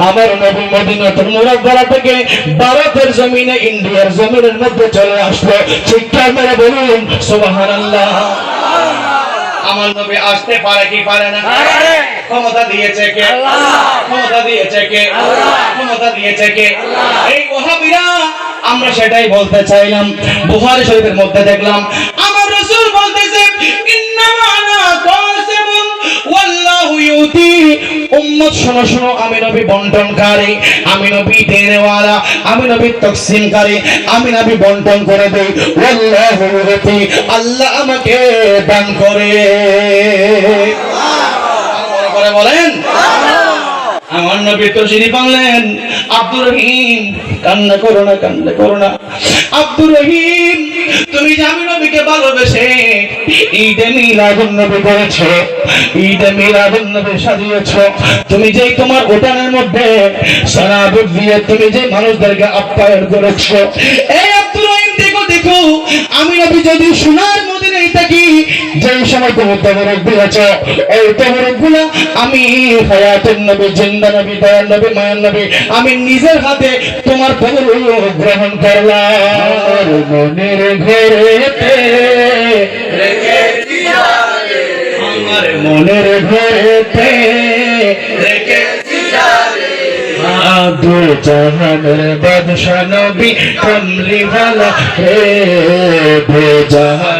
আমার নবী থেকে ভারতের জমিনে ইন্ডিয়ার জমিনের মধ্যে চলে আসলো চিৎকার মেরে বলুন সুবাহ আমার নবী আসতে পারে কি পারে না? ক্ষমতা দিয়েছে কে? ক্ষমতা দিয়েছে কে? ক্ষমতা দিয়েছে কে? এই ওহাবিরা আমরা সেটাই বলতে চাইলাম। বুহারি শরীফের মধ্যে দেখলাম আমার রাসূল বলতেছে ইন্নামা আনা কাসিমুন ওয়াল্লাহু ইউতি উম্মত শোনো শোনো আমি নবী বন্টনকারী আমি নবী দেনেওয়ালা আমি নবী তকসিমকারী আমি নবী বন্টন করে দেই। ওয়াল্লাহু ইউতি আল্লাহ আমাকে দান করে বড় করে বলেন আমার নবী তো যিনি বাংলেন আব্দুর রহিম, কান্না করো না, কান্না করো না। আব্দুর রহিম, তুমি যে নবীকে ভালোবেসে ঈদে মিলাদুন নবী করেছ, ঈদে মিলাদুন নবী সাজিয়েছো, তুমি যেই তোমার ওটানের মধ্যে শরাব দিয়ে তুমি যে মানুষদেরকে আপ্যায়ন করেছ, এই আব্দুর রহিম দেখো দেখো, আমি নবী যদি সোনার থাকি যেই সময় তুমি তবরক দিয়েছ এই তবরকগুলো আমি হায়াতের নবী জিন্দা নবী দয়াল নবী মায়ার নবী আমি নিজের হাতে তোমার তবরক গ্রহণ করলাম। মনের ঘরেতে আমার মনের ঘরেতে রেখে জাহানের বাদশা নবী কমলি वाला হে দু আরে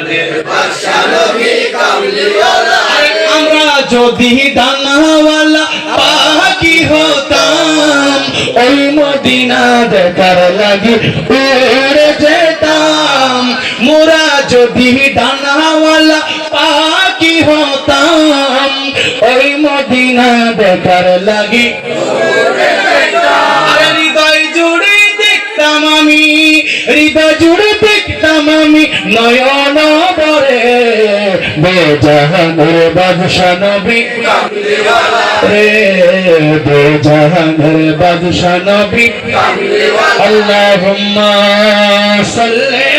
আমরা যদি দানাওয়ালা পাখি হতাম, ওই মদিনা দেখার লাগি উড়ে যেতাম। মোরা যদি দানাওয়ালা পাখি হতাম, ওই মদিনা দেখার লাগি জুড়ে দেখতাম আমি, হৃদয় জুড়ে দেখতাম আমি, নয়ন বেজাহানের বাদশা নবী। রে বেজাহানের বাদশা নবী। আল্লাহুম্মা সাল্লি